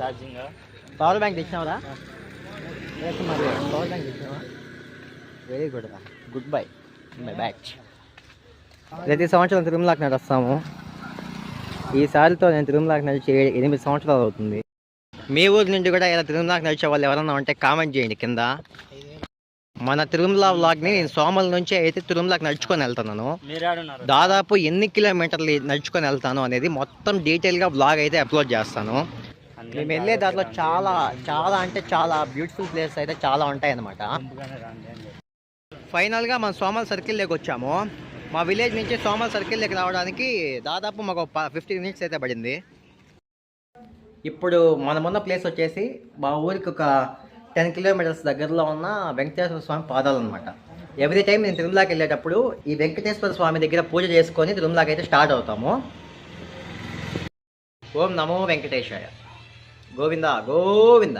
Charging power bank తెచ్చినావరా power bank తెచ్చినావా? Very good రా గుడ్ బై మై బ్యాచ్ ప్రతి సంవత్సరం తిరుమలకి నడుస్తాము ఈసారితో నేను తిరుమలకి నడిచి ఎనిమిది సంవత్సరాలు అవుతుంది. మీ ఊరి నుండి కూడా ఇలా తిరుమలకి నడిచే వాళ్ళు ఎవరన్నా ఉంటే కామెంట్ చేయండి కింద. మన తిరుమల వ్లాగ్ని నేను సోమల నుంచి అయితే తిరుమలకి నడుచుకొని వెళ్తున్నాను. దాదాపు ఎన్ని కిలోమీటర్లు నడుచుకొని వెళ్తాను అనేది మొత్తం డీటెయిల్గా బ్లాగ్ అయితే అప్లోడ్ చేస్తాను. మేము వెళ్ళే దాంట్లో చాలా చాలా అంటే చాలా బ్యూటిఫుల్ ప్లేస్ అయితే చాలా ఉంటాయి అన్నమాట ఫైనల్గా మనం సోమల్ సర్కిల్లోకి వచ్చాము. మా విలేజ్ నుంచి సోమల్ సర్కిల్లోకి రావడానికి దాదాపు మాకు ఫిఫ్టీన్ మినిట్స్ అయితే పడింది. ఇప్పుడు మనమున్న ప్లేస్ వచ్చేసి మా ఊరికి ఒక టెన్ కిలోమీటర్స్ దగ్గరలో ఉన్న వెంకటేశ్వర స్వామి పాదాలు అనమాట ఎవ్రీ టైం నేను తిరుమలకి వెళ్ళేటప్పుడు ఈ వెంకటేశ్వర స్వామి దగ్గర పూజ చేసుకొని తిరుమలకి అయితే స్టార్ట్ అవుతాము. ఓం నమో వెంకటేశాయ. గోవింద గోవింద.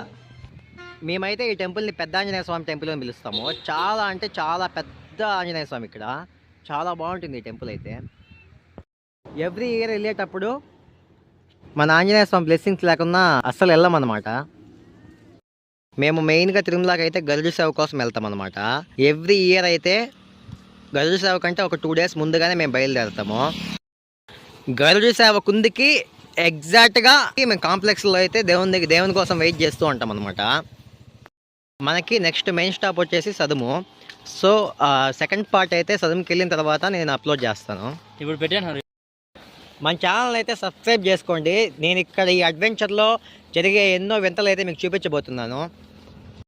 మేమైతే ఈ టెంపుల్ని పెద్ద ఆంజనేయ స్వామి టెంపుల్ అని పిలుస్తాము. చాలా అంటే చాలా పెద్ద ఆంజనేయ స్వామి ఇక్కడ. చాలా బాగుంటుంది ఈ టెంపుల్ అయితే. ఎవ్రీ ఇయర్ వెళ్ళేటప్పుడు మన ఆంజనేయ స్వామి బ్లెస్సింగ్స్ లేకుండా అస్సలు వెళ్ళమన్నమాట మేము మెయిన్గా తిరుమలకి అయితే గరుడు సేవ కోసం వెళ్తాం అనమాట ఎవ్రీ ఇయర్ అయితే గరుడు సేవ కంటే ఒక టూ డేస్ ముందుగానే మేము బయలుదేరుతాము. గరుడు సేవ కుందికి ఎగ్జాక్ట్గా మేము కాంప్లెక్స్లో అయితే దేవుని దగ్గర దేవుని కోసం వెయిట్ చేస్తూ ఉంటాం అనమాట మనకి నెక్స్ట్ మెయిన్ స్టాప్ వచ్చేసి సదుము. సో సెకండ్ పార్ట్ అయితే సదుముకి వెళ్ళిన తర్వాత నేను అప్లోడ్ చేస్తాను. ఇప్పుడు పెట్టాను మన ఛానల్ అయితే సబ్స్క్రైబ్ చేసుకోండి. నేను ఇక్కడ ఈ అడ్వెంచర్లో జరిగే ఎన్నో వింతలు అయితే మీకు చూపించబోతున్నాను.